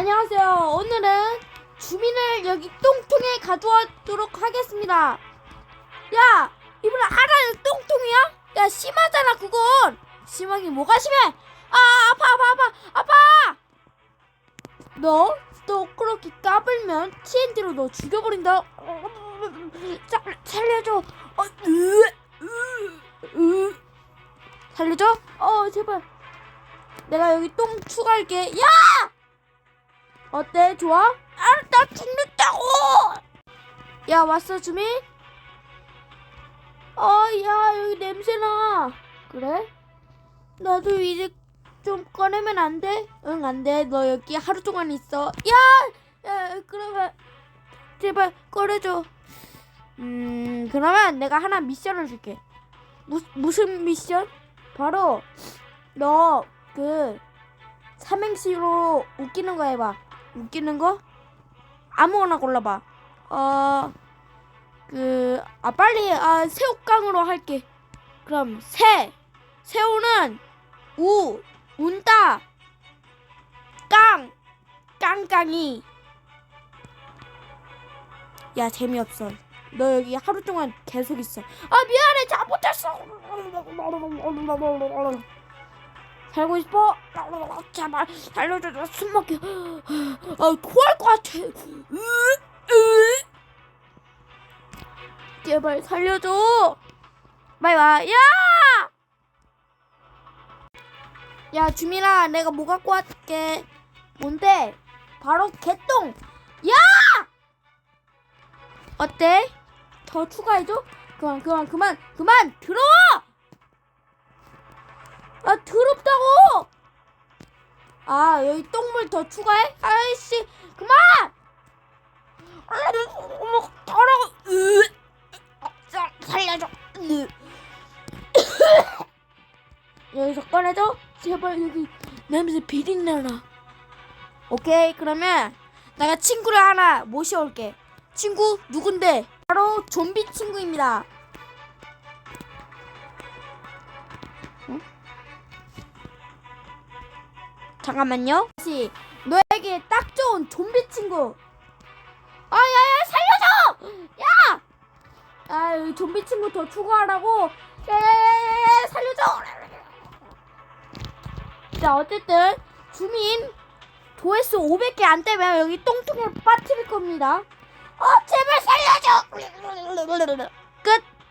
안녕하세요. 오늘은 주민을 여기 똥통에 가져오도록 하겠습니다. 야, 이번에 하라는 똥통이야? 야, 심하잖아, 그건. 심하긴 뭐가 심해? 아, 아파, 아파, 아파, 아파! 너, 또 그렇게 까불면 TNT로 너 죽여버린다. 자, 살려줘. 어, 으, 으, 으. 살려줘? 어, 제발. 내가 여기 똥 추가할게. 야! 어때? 좋아? 아, 나 죽는다고! 야, 왔어, 주민? 어, 야, 여기 냄새나. 그래? 나도 이제 좀 꺼내면 안 돼? 응, 안 돼. 너 여기 하루 동안 있어. 야! 야, 그러면, 제발, 꺼내줘. 음, 그러면 내가 하나 미션을 줄게. 무, 무슨 미션? 바로, 너, 그, 삼행시로 웃기는 거 해봐. 웃기는 거? 아무거나 골라봐. 어, 그, 아, 빨리, 아, 새우깡으로 할게. 그럼, 새. 새우는, 우, 운다. 깡, 깡깡이. 야, 재미없어. 너 여기 하루 동안 계속 있어. 아, 미안해. 잘못했어. 살고 싶어? 제발 살려줘 나 숨막혀. 아 토할 것 같아. 제발 살려줘. 빨리 와 야! 야 주민아 내가 뭐 갖고 왔게? 뭔데? 바로 개똥. 야! 어때? 더 추가해줘? 그만 그만 그만 그만. 들어 아 더럽다고! 아 여기 똥물 더 추가해? 아이씨 그만! 어머 더러워 살려줘 으. 여기서 꺼내줘 제발 여기 냄새 비린내나 오케이 그러면 내가 친구를 하나 모셔올게 친구 누군데? 바로 좀비 친구입니다 잠깐만요. 다시 너에게 딱 좋은 좀비 친구. 아, 야, 야, 살려줘! 야! 아, 좀비 친구 더 추가하라고. 야, 야, 야, 야, 야, 살려줘! 자, 어쨌든 주민 조회수 500개 안 되면 여기 똥통에 빠뜨릴 겁니다. 어, 제발 살려줘! 끝.